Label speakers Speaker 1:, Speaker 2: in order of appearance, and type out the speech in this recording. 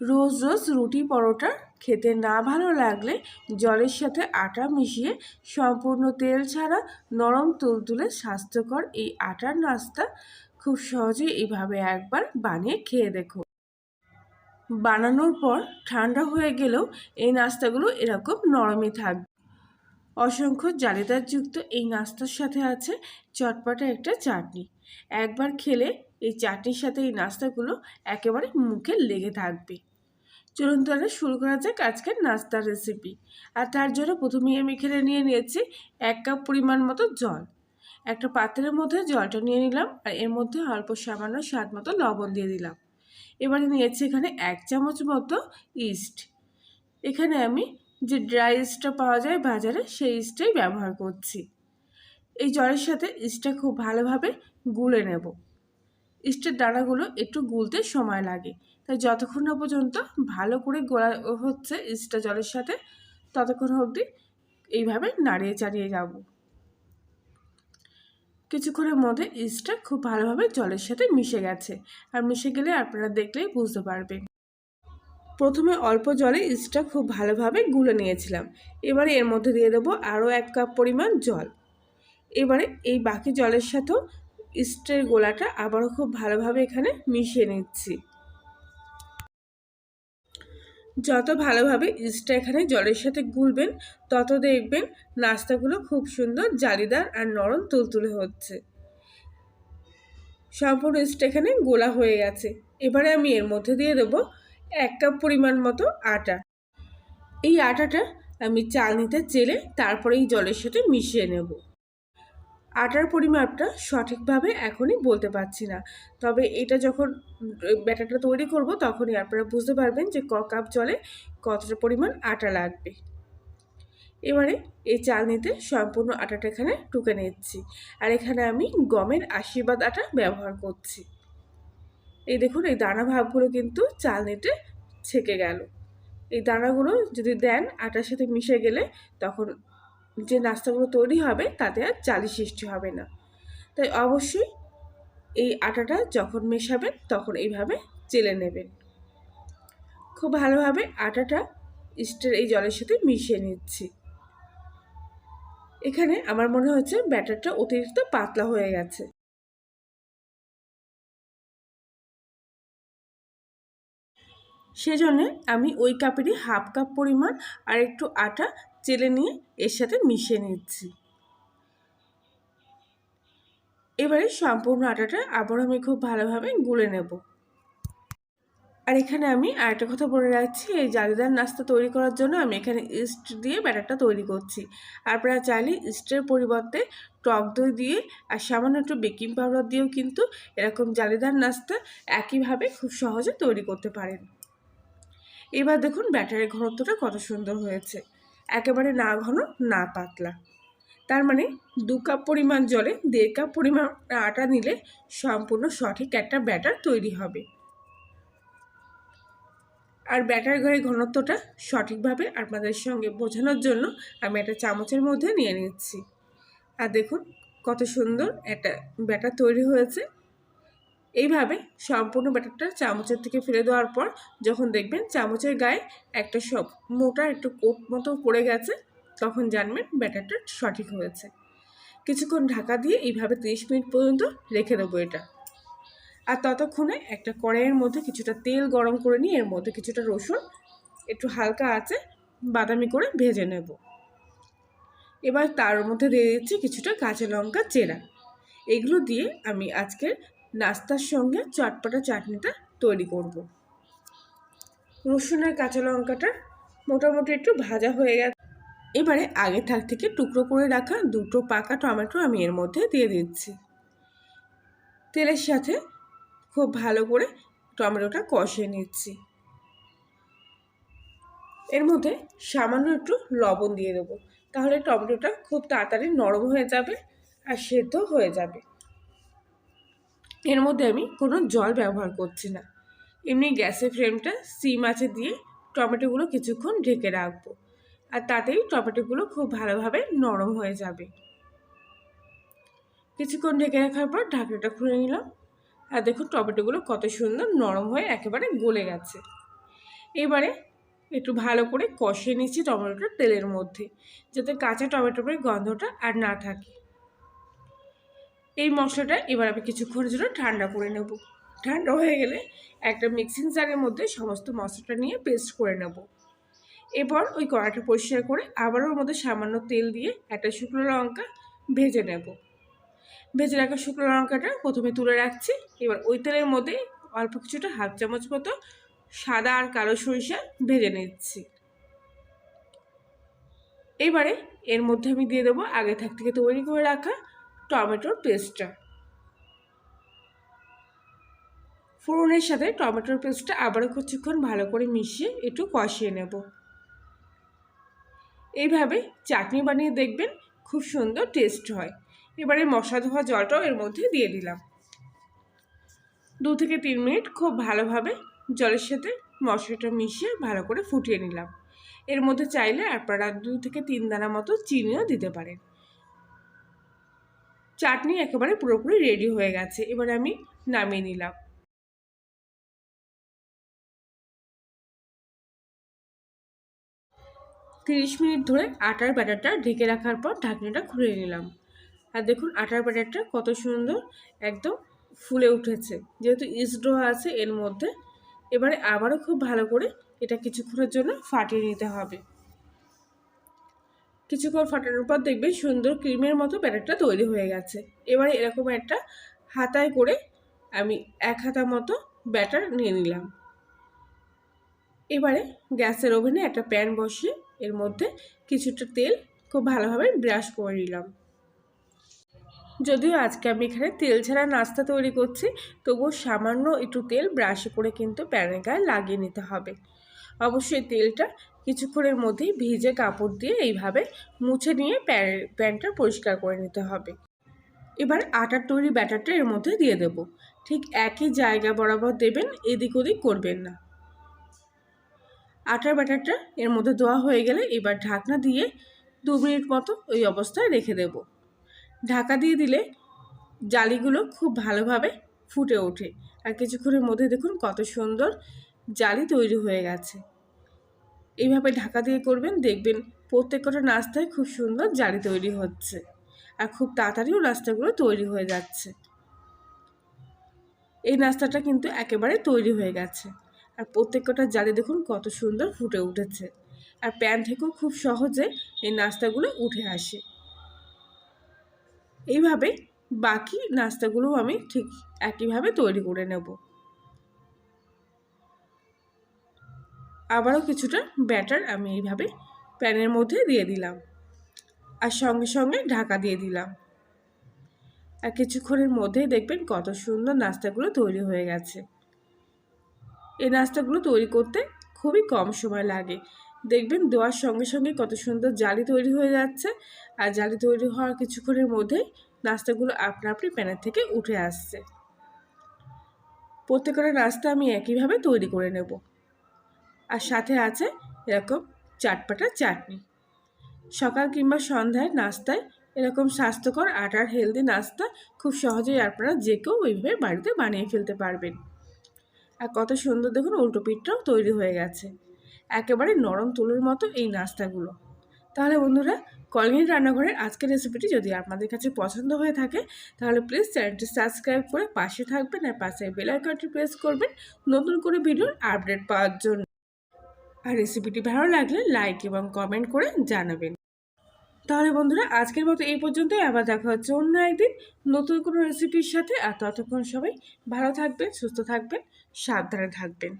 Speaker 1: রোজ রোজ রুটি পরোটা খেতে না ভালো লাগলে জলের সাথে আটা মিশিয়ে সম্পূর্ণ তেল ছাড়া নরম তুলতুলে স্বাস্থ্যকর এই আটার নাস্তা খুব সহজেই এইভাবে একবার বানিয়ে খেয়ে দেখো। বানানোর পর ঠান্ডা হয়ে গেলেও এই নাস্তাগুলো এরকম নরমই থাকবে অসংখ্য জালিদারযুক্ত এই নাস্তার সাথে আছে চটপটা একটা চাটনি। একবার খেলে এই চাটনির সাথে এই নাস্তাগুলো একেবারে মুখে লেগে থাকবে। চলুন তাহলে শুরু করা যাক আজকের নাস্তার রেসিপি আর তার জন্য প্রথমেই আমি এখানে নিয়ে নিয়েছি এক কাপ পরিমাণ মতো জল। একটা পাত্রের মধ্যে জলটা নিয়ে নিলাম আর এর মধ্যে অল্প সামান্য স্বাদ মতো লবণ দিয়ে দিলাম। এবারে নিয়েছি এখানে এক চামচ মতো ইস্ট এখানে আমি যে ড্রাই ইস্টটা পাওয়া যায় বাজারে সেই ইস্টটাই ব্যবহার করছি। এই জলের সাথে ইস্টটা খুব ভালোভাবে গুলে নেব। ইস্টের দানাগুলো একটু গুলতে সময় লাগে। তাই যতক্ষণ না পর্যন্ত ভালো করে গোলা হচ্ছে ইস্টটা জলের সাথে, ততক্ষণ অবধি এইভাবে নাড়িয়ে চাড়িয়ে যাব। কিছুক্ষণের মধ্যে ইস্টটা খুব ভালোভাবে জলের সাথে মিশে গেছে। আর মিশে গেলে আপনারা দেখলেই বুঝতে পারবেন। প্রথমে অল্প জলে ইস্টটা খুব ভালোভাবে গুলে নিয়েছিলাম। এবারে এর মধ্যে দিয়ে দেবো আরও এক কাপ পরিমাণ জল। এবারে এই বাকি জলের সাথেও ইস্টের গোলাটা আবারও খুব ভালোভাবে এখানে মিশিয়ে নিচ্ছি। যত ভালোভাবে ইস্টটা এখানে জলের সাথে গুলবেন, তত দেখবেন নাস্তাগুলো খুব সুন্দর জালিদার আর নরম তুলতুলে হচ্ছে। সম্পূর্ণ ইস্ট এখানে গোলা হয়ে গেছে। এবারে আমি এর মধ্যে দিয়ে দেবো এক কাপ পরিমাণ মতো আটা। এই আটাটা আমি চালনিতে চেলে তারপরে এই জলের সাথে মিশিয়ে নেব। আটার পরিমাপটা সঠিকভাবে এখনই বলতে পারছি না। তবে এটা যখন ব্যাটারটা তৈরি করব তখনই আপনারা বুঝতে পারবেন যে ক কাপ জলে কতটা পরিমাণ আটা লাগবে। এবারে এই চালনিতে সম্পূর্ণ আটাটা এখানে টুকে নিচ্ছি। আর এখানে আমি গমের আশীর্বাদ আটা ব্যবহার করছি। এই দেখুন, এই দানা ভাবগুলো কিন্তু চালনিতে ছেকে গেল। এই দানাগুলো যদি দেন আটার সাথে মিশে গেলে তখন যে নাস্তাগুলো তৈরি হবে তাতে আর চালি সৃষ্টি হবে না। তাই অবশ্যই এই আটাটা যখন মেশাবেন তখন এইভাবে চেলে নেবেন। খুব ভালোভাবে আটাটা ইস্টের এই জলের সাথে মিশিয়ে নিচ্ছি। এখানে আমার মনে হচ্ছে ব্যাটারটা অতিরিক্ত পাতলা হয়ে গেছে। সেজন্য আমি ওই কাপেরই হাফ কাপ পরিমাণ আর একটু আটা চেলে নিয়ে এর সাথে মিশিয়ে নিচ্ছি। এবারে সম্পূর্ণ আটাটা আবার আমি খুব ভালোভাবে গুলে নেব। আর এখানে আমি আরেকটা কথা বলে রাখছি, এই জালিদার নাস্তা তৈরি করার জন্য আমি এখানে ইস্ট দিয়ে ব্যাটারটা তৈরি করছি। আপনারা চাইলে ইস্টের পরিবর্তে টক দই দিয়ে আর সামান্য একটু বেকিং পাউডার দিয়েও কিন্তু এরকম জালিদার নাস্তা একইভাবে খুব সহজে তৈরি করতে পারেন। এবার দেখুন ব্যাটারের ঘনত্বটা কত সুন্দর হয়েছে। একেবারে না ঘন, না পাতলা। তার মানে দু কাপ পরিমাণ জলে, দেড় কাপ পরিমাণ আটা নিলে সম্পূর্ণ সঠিক একটা ব্যাটার তৈরি হবে। আর ব্যাটার ঘরের ঘনত্বটা সঠিকভাবে আপনাদের সঙ্গে বোঝানোর জন্য আমি একটা চামচের মধ্যে নিয়ে নিচ্ছি। আর দেখুন কত সুন্দর একটা ব্যাটার তৈরি হয়েছে। সম্পূর্ণ ব্যাটারটা চামচের থেকে ফেলে দেওয়ার পর যখন দেখবেন চামচের গায়ে একটা সব মোটা একটু কোট মতো পড়ে গেছে, তখন জানবেন ব্যাটারটা সঠিক হয়েছে। কিছুক্ষণ ঢাকা দিয়ে এইভাবে তিরিশ মিনিট পর্যন্ত রেখে দেবো এটা। আর ততক্ষণে একটা কড়াইয়ের মধ্যে কিছুটা তেল গরম করে নিয়ে এর মধ্যে কিছুটা রসুন, একটু হালকা আছে বাদামি করে ভেজে নেব। এবার তার মধ্যে দিয়ে দিচ্ছি কিছুটা কাঁচা লঙ্কা চেরা। এগুলো দিয়ে আমি আজকের নাস্তার সঙ্গে চটপটা চাটনিটা তৈরি করব। রসুন আর কাঁচা লঙ্কাটা মোটামুটি একটু ভাজা হয়ে গেছে। এবারে আগে থাক থেকে টুকরো করে রাখা দুটো পাকা টমেটো আমি এর মধ্যে দিয়ে দিচ্ছি। তেলের সাথে খুব ভালো করে টমেটোটা কষিয়ে নিচ্ছি। এর মধ্যে সামান্য একটু লবণ দিয়ে দেবো। তাহলে টমেটোটা খুব তাড়াতাড়ি নরম হয়ে যাবে আর সেদ্ধ হয়ে যাবে। এর মধ্যে আমি কোনো জল ব্যবহার করছি না। এমনি গ্যাসের ফ্লেমটা সিম আছে দিয়ে টমেটোগুলো কিছুক্ষণ ঢেকে রাখব। আর তাতেই টমেটোগুলো খুব ভালোভাবে নরম হয়ে যাবে। কিছুক্ষণ ঢেকে রাখার পর ঢাকনাটা খুলে নিলাম। আর দেখুন টমেটোগুলো কত সুন্দর নরম হয়ে একেবারে গলে গেছে। এবারে একটু ভালো করে কষিয়ে নিচ্ছি টমেটোটা তেলের মধ্যে, যাতে কাঁচা টমেটোর গন্ধটা আর না থাকে। এই মশলাটা এবার আমি কিছুক্ষণের জন্য ঠান্ডা করে নেব। ঠান্ডা হয়ে গেলে একটা মিক্সিং জারের মধ্যে সমস্ত মশলাটা নিয়ে পেস্ট করে নেব। এরপর ওই কড়াটা পরিষ্কার করে আবার ওর মধ্যে সামান্য তেল দিয়ে একটা শুকনো লঙ্কা ভেজে নেব। ভেজে রাখা শুকনো লঙ্কাটা প্রথমে তুলে রাখছি। এবার ওই তেলের মধ্যে অল্প কিছুটা হাফ চামচ মতো সাদা আর কালো সরিষা ভেজে নিচ্ছি। এবারে এর মধ্যে আমি দিয়ে দেবো আগে থাক থেকে তৈরি করে রাখা টমেটোর পেস্টটা ফোড়নের সাথে টমেটোর পেস্টটা আবারও কিছুক্ষণ ভালো করে মিশিয়ে একটু কষিয়ে নেব। এইভাবে চাটনি বানিয়ে দেখবেন খুব সুন্দর টেস্ট হয়। এবারে মশলা ধোয়া জলটাও এর মধ্যে দিয়ে দিলাম। দু থেকে তিন মিনিট খুব ভালোভাবে জলের সাথে মশলাটা মিশিয়ে ভালো করে ফুটিয়ে নিলাম। এর মধ্যে চাইলে আপনারা দু থেকে তিন দানা মতো চিনিও দিতে পারেন। চাটনি একেবারে পুরোপুরি রেডি হয়ে গেছে। এবার আমি নামিয়ে নিলাম। তিরিশ মিনিট ধরে আটার ব্যাটারটা ঢেকে রাখার পর ঢাকনিটা খুলে নিলাম। আর দেখুন, আটার ব্যাটারটা কত সুন্দর একদম ফুলে উঠেছে। যেহেতু ইস্ট আছে এর মধ্যে, এবারে আবারও খুব ভালো করে এটা কিছুক্ষণের জন্য ফাটিয়ে নিতে হবে। কিছুক্ষণ ফাটানোর পর দেখবেন সুন্দর ক্রিমের মতো ব্যাটারটা তৈরি হয়ে গেছে। এবারে এরকম একটা হাতায় করে আমি এক হাতা মতো ব্যাটার নিয়ে নিলাম। এবারে গ্যাসের ওভেনে একটা প্যান বসিয়ে এর মধ্যে কিছুটা তেল খুব ভালোভাবে ব্রাশ করে নিলাম। যদিও আজকে আমি এখানে তেল ছাড়া নাস্তা তৈরি করছি, তবুও সামান্য একটু তেল ব্রাশ করে কিন্তু প্যানের গায়ে লাগিয়ে নিতে হবে। অবশ্যই তেলটা কিছুক্ষণের মধ্যেই ভিজে কাপড় দিয়ে এইভাবে মুছে নিয়ে প্যানটা পরিষ্কার করে নিতে হবে। এবার আটার তৈরি ব্যাটারটা এর মধ্যে দিয়ে দেব। ঠিক একই জায়গা বরাবর দেবেন, এদিক ওদিক করবেন না। আটার ব্যাটারটা এর মধ্যে দেওয়া হয়ে গেলে এবার ঢাকনা দিয়ে দু মিনিট মতো ওই অবস্থায় রেখে দেব। ঢাকা দিয়ে দিলে জালিগুলো খুব ভালোভাবে ফুটে ওঠে। আর কিছুক্ষণের মধ্যে দেখুন কত সুন্দর জালি তৈরি হয়ে গেছে। এইভাবে ঢাকা দিয়ে করবেন, দেখবেন প্রত্যেকটা নাস্তায় খুব সুন্দর জালি তৈরি হচ্ছে আর খুব তাড়াতাড়িও নাস্তাগুলো তৈরি হয়ে যাচ্ছে। এই নাস্তাটা কিন্তু একেবারে তৈরি হয়ে গেছে আর প্রত্যেকটা জালি দেখুন কত সুন্দর ফুটে উঠেছে আর প্যান থেকেও খুব সহজে এই নাস্তাগুলো উঠে আসে। এইভাবে বাকি নাস্তাগুলোও আমি ঠিক একইভাবে তৈরি করে নেব। আবারও কিছুটা ব্যাটার আমি এইভাবে প্যানের মধ্যে দিয়ে দিলাম। আর সঙ্গে সঙ্গে ঢাকা দিয়ে দিলাম। আর কিছুক্ষণের মধ্যেই দেখবেন কত সুন্দর নাস্তাগুলো তৈরি হয়ে গেছে। এই নাস্তাগুলো তৈরি করতে খুবই কম সময় লাগে। দেখবেন দেওয়ার সঙ্গে সঙ্গে কত সুন্দর জালি তৈরি হয়ে যাচ্ছে। আর জালি তৈরি হওয়ার কিছুক্ষণের মধ্যেই নাস্তাগুলো আপনা আপনি প্যানের থেকে উঠে আসছে। প্রত্যেকটা নাস্তা আমি একইভাবে তৈরি করে নেব। আর সাথে আছে এরকম চাটপাটা চাটনি। সকাল কিংবা সন্ধ্যায় নাস্তায় এরকম স্বাস্থ্যকর আটার হেলদি নাস্তা খুব সহজেই আপনারা যে কেউ ওইভাবে বাড়িতে বানিয়ে ফেলতে পারবেন। আর কত সুন্দর দেখুন উল্টো পিঠটাও তৈরি হয়ে গেছে। একেবারে নরম তুলোর মতো এই নাস্তাগুলো। তাহলে বন্ধুরা কলিনের রান্নাঘরের আজকের রেসিপিটি যদি আপনাদের কাছে পছন্দ হয়ে থাকে, তাহলে প্লিজ চ্যানেলটি সাবস্ক্রাইব করে পাশে থাকবেন আর পাশে বেল আইকনটি প্রেস করবেন নতুন করে ভিডিওর আপডেট পাওয়ার জন্য। আর রেসিপিটি ভালো লাগলে লাইক এবং কমেন্ট করে জানাবেন। তাহলে বন্ধুরা, আজকের মতো এই পর্যন্তই। আবার দেখা হচ্ছে অন্য একদিন নতুন কোনো রেসিপির সাথে। আর ততক্ষণ সবাই ভালো থাকবেন, সুস্থ থাকবেন, সাবধানে থাকবেন।